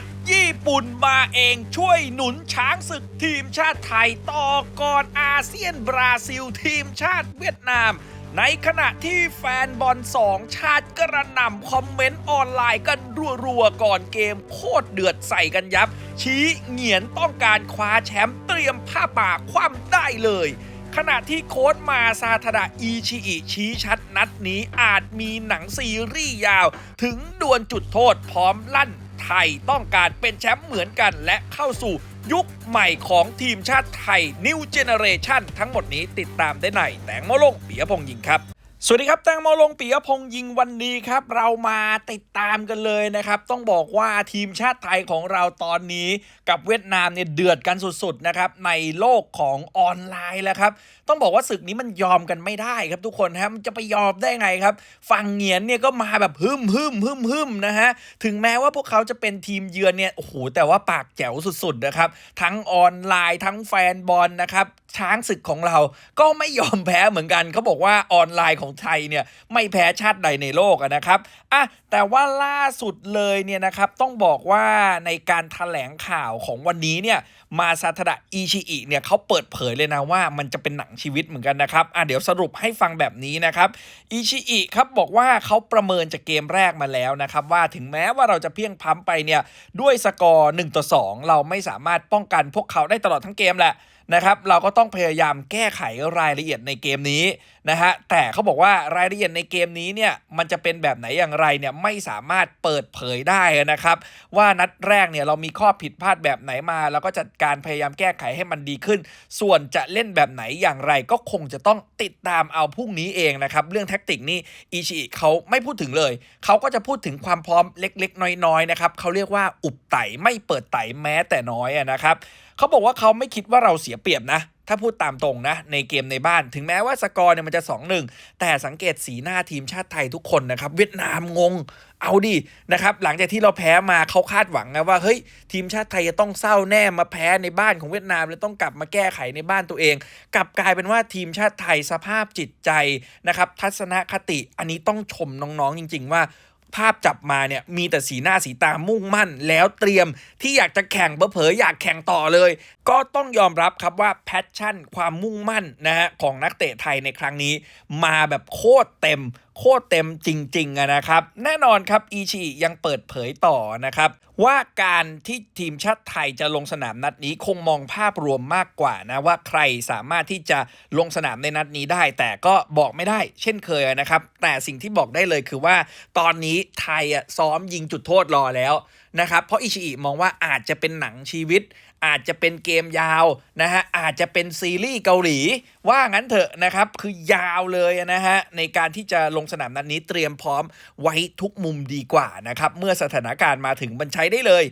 ติญี่ปุ่นมาเองช่วยหนุนช้างศึกทีมชาติไทยต่อก่อนอาเซียนบราซิลทีมชาติเวียดนาม ในขณะที่แฟนบอลสองชาติกระหน่ำคอมเมนต์ออนไลน์กันรัวๆ ก่อนเกมโคตรเดือดใส่กันยับ ชี้เหงียนต้องการคว้าแชมป์เตรียมผ้าป่าคว่ำได้เลยขณะที่โค้ชมาซาทดะอีชิอิชี้ชัดนัดนี้อาจมีหนังซีรีส์ยาว ถึงดวลจุดโทษพร้อมลั่น ไทยต้องการเป็นแชมป์เหมือนกัน และเข้าสู่ยุคใหม่ของทีมชาติไทย New Generation ทั้งหมดนี้ติดตามได้ในแตงโมลงปิยพงยิงครับสวัสดีครับแตงโมลงปิยพงษ์ยิงวันนี้ครับ เรามาติดตามกันเลยนะครับ ต้องบอกว่าทีมชาติไทยของเราตอนนี้กับเวียดนามเนี่ยเดือดกันสุดๆนะครับในโลกของออนไลน์แล้วครับ ต้องบอกว่าศึกนี้มันยอมกันไม่ได้ครับทุกคนครับมันจะไปยอมได้ไงครับ ฝั่งเหงียนเนี่ยก็มาแบบฮึมฮึมฮึมฮึมนะฮะถึงแม้ว่าพวกเขาจะเป็นทีมเยือนเนี่ยโอ้โหแต่ว่าปากแจ๋วสุดๆนะครับทั้งออนไลน์ทั้งแฟนบอลนะครับช้างศึกของเราก็ไม่ยอมแพ้เหมือนกันเขาบอกว่าออนไลน์ของไทยเนี่ยไม่แพ้ชาติใดในโลกนะครับอะแต่ว่าล่าสุดเลยเนี่ยนะครับต้องบอกว่าในการถแถลงข่าวของวันนี้เนี่ยมาซาทดะอิชิอิเนี่ยเขาเปิดเผยเลยนะว่ามันจะเป็นหนังชีวิตเหมือนกันนะครับอะเดี๋ยวสรุปให้ฟังแบบนี้นะครับอิชิอิครับบอกว่าเขาประเมินจากเกมแรกมาแล้วนะครับว่าถึงแม้ว่าเราจะเพียงพั้มไปเนี่ยด้วยสกอร์1ต่อ2เราไม่สามารถป้องกันพวกเขาได้ตลอดทั้งเกมแหละ นะครับเราก็ต้องพยายามแก้ไขรายละเอียดในเกมนี้นะฮะแต่เขาบอกว่ารายละเอียดในเกมนี้เนี่ยมันจะเป็นแบบไหนอย่างไรเนี่ยไม่สามารถเปิดเผยได้นะครับ ว่านัดแรกเนี่ยเรามีข้อผิดพลาดแบบไหนมา แล้วก็จัดการพยายามแก้ไขให้มันดีขึ้น ส่วนจะเล่นแบบไหนอย่างไร ก็คงจะต้องติดตามเอาพรุ่งนี้เองนะครับเรื่องแท็กติกนี่อิชิเขาไม่พูดถึงเลยเขาก็จะพูดถึงความพร้อมเล็กๆ น้อยๆนะครับเขาเรียกว่าอุบไตไม่เปิดไตแม้แต่น้อยนะครับ เขาบอกว่าเขาไม่คิดว่าเราเสียเปรียบนะ ถ้าพูดตามตรงนะ ในเกมในบ้านถึงแม้ว่าสกอร์เนี่ยมันจะ 2-1 แต่สังเกตสีหน้าทีมชาติไทยทุกคนนะครับ เวียดนามงงเอาดินะครับหลังจากที่เราแพ้มาเขาคาดหวังนะว่าเฮ้ยทีมชาติไทยจะต้องเศร้าแน่มาแพ้ในบ้านของเวียดนามแล้วต้องกลับมาแก้ไขในบ้านตัวเอง กลับกลายเป็นว่าทีมชาติไทยสภาพจิตใจนะครับทัศนคติอันนี้ต้องชมน้องๆจริง ๆ ว่า ภาพจับมาเนี่ยมีแต่สีหน้าสีตามุ่งมั่น แล้วเตรียมที่อยากจะแข่งเผลอๆอยากแข่งต่อเลย ก็ต้องยอมรับครับว่าแพชชั่นความมุ่งมั่นนะฮะของนักเตะไทยในครั้งนี้ มาแบบโคตรเต็ม โคตรเต็มจริงๆอะนะครับ แน่นอนครับอีชียังเปิดเผยต่อนะครับ ว่าการที่ทีมชาติไทยจะลงสนามนัดนี้คงมองภาพรวมมากกว่านะว่าใครสามารถที่จะลงสนามในนัดนี้ได้ แต่ก็บอกไม่ได้เช่นเคยนะครับ แต่สิ่งที่บอกได้เลยคือว่า ตอนนี้ไทยอะซ้อมยิงจุดโทษรอแล้วนะครับเพราะอิชิอิมองว่าอาจจะเป็นหนังชีวิตอาจจะเป็นเกมยาวนะฮะอาจจะเป็นซีรีส์เกาหลี ว่างั้นเถอะนะครับคือยาวเลยนะฮะในการที่จะลงสนามนัดนี้เตรียมพร้อมไว้ทุกมุมดีกว่านะครับเมื่อสถานการณ์มาถึงมันใช้ได้เลย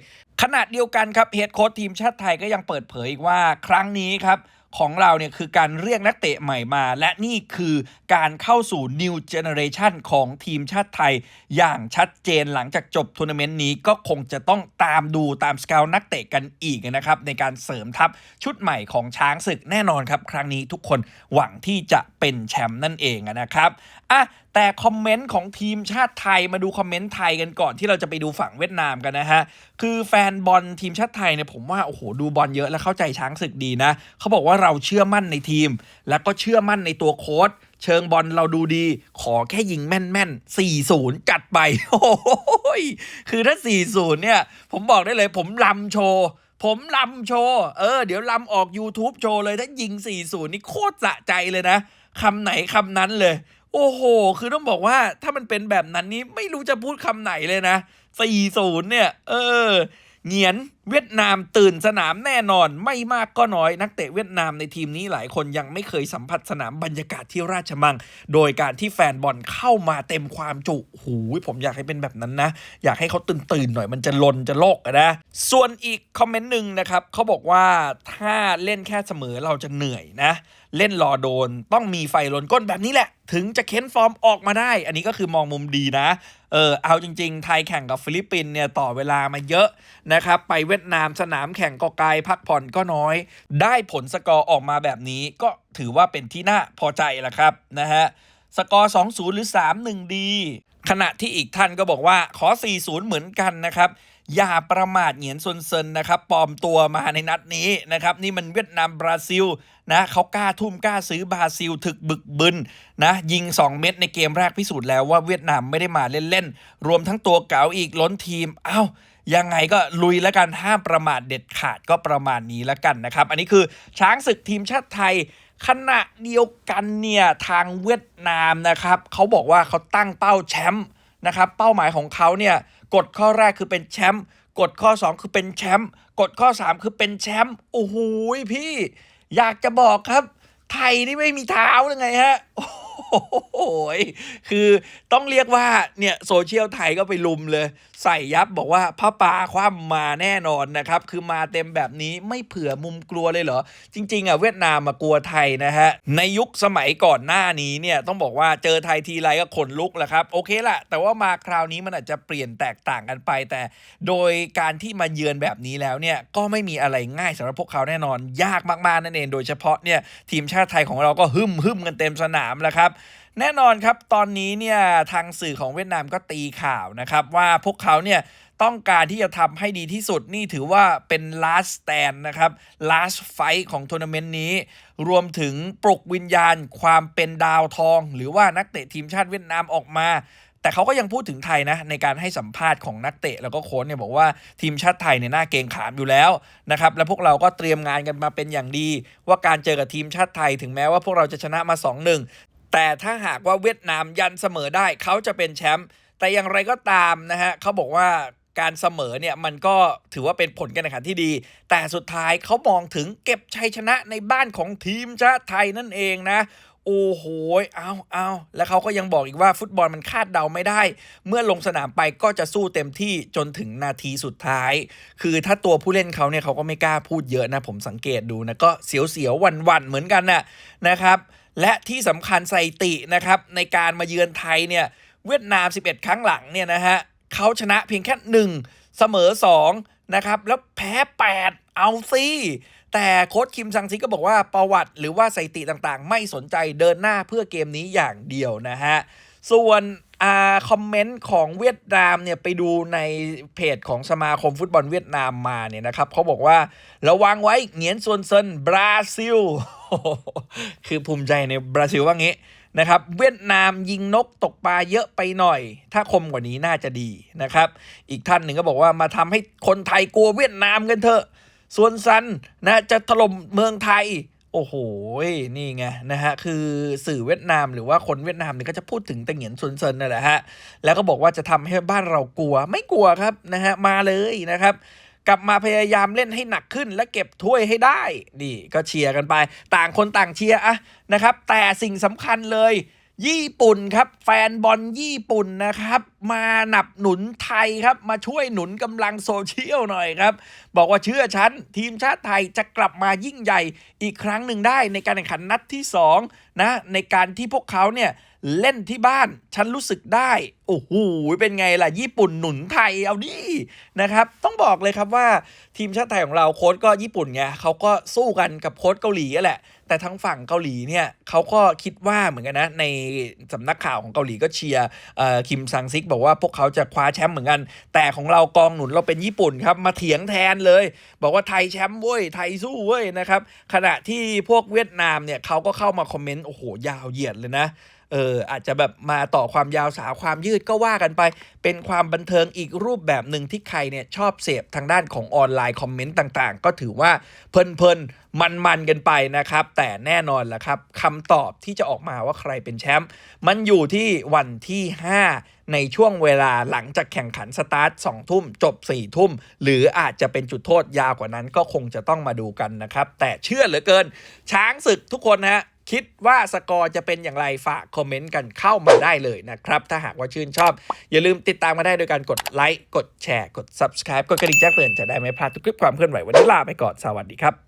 ขณะเดียวกันครับเฮดโค้ชทีมชาติไทยก็ยังเปิดเผยอีกว่าครั้งนี้ครับ ของเราเนี่ยคือการเรียกนักเตะใหม่มา และนี่คือการเข้าสู่ New Generation ของทีมชาติไทย อย่างชัดเจนหลังจากจบทัวร์นาเมนต์นี้ก็คงจะต้องตามดูตามสเกลนักเตะกันอีกนะครับ ในการเสริมทัพชุดใหม่ของช้างศึกแน่นอนครับ ครั้งนี้ทุกคนหวังที่จะเป็นแชมป์นั่นเองนะครับอะ แต่คอมเมนต์ของทีมชาติไทยมาดูคอมเมนต์ไทยกันก่อนที่เราจะไปดูฝั่งเวียดนามกันนะฮะ คือแฟนบอลทีมชาติไทยเนี่ยผมว่า โอ้โห ดูบอลเยอะและเข้าใจช้างศึกดีนะ เขาบอกว่าเราเชื่อมั่นในทีม แล้วก็เชื่อมั่นในตัวโค้ชเชิงบอลเราดูดี ขอแค่ยิงแม่นๆ 4-0 จัดไป โอ้โหยคือถ้า 4-0 เนี่ย ผมบอกได้เลยผมลำโชว์ผมลำโชว์เออ เดี๋ยวลำออก YouTube โชว์เลย ถ้ายิง 4-0 นี่โคตรสะใจเลยนะคำไหนคำนั้นเลยโอ้โห คือต้องบอกว่าถ้ามันเป็นแบบนั้นนี้ไม่รู้จะพูดคำไหนเลยนะ 4-0 เนี่ย เออ เหงียนเวียดนามตื่นสนามแน่นอนไม่มากก็น้อยนักเตะเวียดนามในทีมนี้หลายคนยังไม่เคยสัมผัสสนามบรรยากาศที่ราชมัง โดยการที่แฟนบอลเข้ามาเต็มความจุหูยผมอยากให้เป็นแบบนั้นนะ อยากให้เขาตื่นตื่นหน่อยมันจะลนจะโลกนะ ส่วนอีกคอมเมนต์หนึ่งนะครับเขาบอกว่าถ้าเล่นแค่เสมอเราจะเหนื่อยนะ เล่นรอโดนต้องมีไฟลนก้นแบบนี้แหละ ถึงจะเค้นฟอร์มออกมาได้ อันนี้ก็คือมองมุมดีนะ ออเอาจริง ๆ ไทยแข่งกับฟิลิปปินส์เนี่ยต่อเวลามาเยอะนะครับไปเวียดนามสนามแข่งก็ไกลพักผ่อนก็น้อย ได้ผลสกอร์ออกมาแบบนี้ก็ถือว่าเป็นที่น่าพอใจละครับนะฮะสกอร์ 2-0 หรือ 3-1 ดี ขณะที่อีกท่านก็บอกว่าขอ 4-0 เหมือนกันนะครับ อย่าประมาทเหงียนซนเซินนะครับปลอมตัวมาในนัดนี้นะครับนี่มันเวียดนามบราซิลนะเขากล้าทุ่มกล้าซื้อบราซิลถึกบึกบึนนะยิง 2 เม็ดในเกมแรกพิสูจน์แล้วว่าเวียดนามไม่ได้มาเล่นๆรวมทั้งตัวเก๋าอีกล้นทีมอ้าวยังไงก็ลุยแล้วกันห้ามประมาทเด็ดขาดก็ประมาณนี้แล้วกันนะครับ อันนี้คือช้างศึกทีมชาติไทยขณะเดียวกันเนี่ยทางเวียดนามนะครับเขาบอกว่าเขาตั้งเป้าแชมป์ นะครับเป้าหมายของเขาเนี่ยกฎข้อแรกคือเป็นแชมป์กฎข้อ 2 คือเป็นแชมป์กฎข้อ 3 คือเป็นแชมป์โอ้โหพี่ อยากจะบอกครับ ไทยนี่ไม่มีเท้าเลยไงฮะโอ้โหคือต้องเรียกว่าเนี่ยโซเชียลไทยก็ไปลุมเลยใส่ยับบอกว่าพระปาคว่ำมาแน่นอนนะครับ คือมาเต็มแบบนี้ไม่เผื่อมุมกลัวเลยเหรอ จริง ๆอะเวียดนามมากลัวไทยนะฮะ ในยุคสมัยก่อนหน้านี้เนี่ยต้องบอกว่าเจอไทยทีไรก็ขนลุกแหละครับ โอเคละแต่ว่ามาคราวนี้มันอาจจะเปลี่ยนแตกต่างกันไป แต่โดยการที่มาเยือนแบบนี้แล้วเนี่ยก็ไม่มีอะไรง่ายสำหรับพวกเขาแน่นอน ยากมากๆนั่นเองโดยเฉพาะเนี่ยทีมชาติไทยของเราก็หึมหึมกันเต็มสนามแล้วครับ แน่นอนครับตอนนี้เนี่ยทางสื่อของเวียดนามก็ตีข่าวนะครับว่าพวกเขาเนี่ยต้องการที่จะทำให้ดีที่สุดนี่ถือว่าเป็น last stand นะครับ last fight ของทัวร์นาเมนต์นี้ รวมถึงปลุกวิญญาณความเป็นดาวทอง หรือว่านักเตะทีมชาติเวียดนามออกมา แต่เขาก็ยังพูดถึงไทยนะในการให้สัมภาษณ์ของนักเตะ แล้วก็โค้ชเนี่ยบอกว่าทีมชาติไทยเนี่ยน่าเกรงขามอยู่แล้วนะครับและพวกเราก็เตรียมงานกันมาเป็นอย่างดี ว่าการเจอกับทีมชาติไทยถึงแม้ว่าพวกเราจะชนะมา 2-1 แต่ถ้าหากว่าเวียดนามยันเสมอได้เขาจะเป็นแชมป์แต่อย่างไรก็ตามนะฮะเขาบอกว่าการเสมอเนี่ยมันก็ถือว่าเป็นผลการแข่งขันที่ดี แต่สุดท้ายเขามองถึงเก็บชัยชนะในบ้านของทีมชาติไทยนั่นเองนะ โอ้โหเอาเอาแล้วเขาก็ยังบอกอีกว่าฟุตบอลมันคาดเดาไม่ได้ เมื่อลงสนามไปก็จะสู้เต็มที่จนถึงนาทีสุดท้าย คือถ้าตัวผู้เล่นเขาเนี่ยเขาก็ไม่กล้าพูดเยอะนะ ผมสังเกตดูนะก็เสียวๆวันๆเหมือนกันน่ะนะครับ และที่สำคัญสถิตินะครับในการมาเยือนไทยเนี่ยเวียดนาม 11 ครั้งหลังเนี่ยนะฮะเขาชนะเพียงแค่ 1 เสมอ 2 นะครับ แล้วแพ้ 8 เอาซีแต่โค้ชคิมซังซิก็บอกว่าประวัติหรือว่าสถิติต่างๆ ไม่สนใจเดินหน้าเพื่อเกมนี้อย่างเดียวนะฮะ ส่วน อ่าคอมเมนต์ของเวียดนามเนี่ยไปดูในเพจของสมาคมฟุตบอลเวียดนามมาเนี่ยนะครับเขาบอกว่าระวังไว้เหงียนซวนเซินบราซิล คือภูมิใจในบราซิลว่างี้นะครับเวียดนามยิงนกตกปลาเยอะไปหน่อย ถ้าคมกว่านี้น่าจะดีนะครับ อีกท่านหนึ่งก็บอกว่ามาทำให้คนไทยกลัวเวียดนามกันเถอะส่วนซันนะจะถล่มเมืองไทย โอ้โห นี่ไงนะฮะ คือสื่อเวียดนามหรือว่าคนเวียดนามเนี่ยก็จะพูดถึงแต่เหงียนซุนเซินนั่นแหละฮะ แล้วก็บอกว่าจะทำให้บ้านเรากลัว ไม่กลัวครับนะฮะ มาเลยนะครับกลับมาพยายามเล่นให้หนักขึ้นและเก็บถ้วยให้ได้ นี่ก็เชียร์กันไป ต่างคนต่างเชียร์อะนะครับ แต่สิ่งสำคัญเลย ญี่ปุ่นครับแฟนบอลญี่ปุ่นนะครับ มาหนับหนุนไทยครับมาช่วยหนุนกำลังโซเชียลหน่อยครับ บอกว่าเชื่อฉัน ทีมชาติไทยจะกลับมายิ่งใหญ่อีกครั้งหนึ่งได้ในการแข่งขันนัดที่2นะในการที่พวกเขาเนี่ยเล่นที่บ้านฉันรู้สึกได้โอ้โหเป็นไงล่ะ ญี่ปุ่นหนุนไทยเอาดินะครับ ต้องบอกเลยครับว่าทีมชาติไทยของเราโค้ชก็ญี่ปุ่นไงเขาก็สู้กันกับโค้ชเกาหลีกันแหละ แต่ทั้งฝั่งเกาหลีเนี่ยเขาก็คิดว่าเหมือนกันนะในสำนักข่าวของเกาหลีก็เชียร์คิมซังซิก บอกว่าพวกเขาจะคว้าแชมป์เหมือนกัน แต่ของเรากองหนุนเราเป็นญี่ปุ่นครับมาเถียงแทนเลย บอกว่าไทยแชมป์เว้ยไทยสู้เว้ยนะครับขณะที่พวกเวียดนามเนี่ยเขาก็เข้ามาคอมเมนต์โอ้โหยาวเหยียดเลยนะ เอออาจจะแบบมาต่อความยาวสาวความยืดก็ว่ากันไป เป็นความบันเทิงอีกรูปแบบหนึ่งที่ใครเนี่ยชอบเสพทางด้านของออนไลน์คอมเมนต์ต่างๆ ก็ถือว่าเพลินๆมันๆกันไปนะครับ แต่แน่นอนละครับคำตอบที่จะออกมาว่าใครเป็นแชมป์มันอยู่ที่วันที่ 5ในช่วงเวลาหลังจากแข่งขันสตาร์ท2ทุ่ม จบ 4 ทุ่ม หรืออาจจะเป็นจุดโทษยาวกว่านั้นก็คงจะต้องมาดูกันนะครับ แต่เชื่อเหลือเกิน ช้างศึกทุกคนนะฮะ คิดว่าสกอร์จะเป็นอย่างไรฝากคอมเมนต์กันเข้ามาได้เลยนะครับ ถ้าหากว่าชื่นชอบ อย่าลืมติดตามมาได้โดยการกดไลค์กดแชร์กด Subscribe กดกระดิ่งแจ้งเตือนจะได้ไม่พลาดทุกคลิปความเคลื่อนไหววันนี้ลาไปก่อนสวัสดีครับ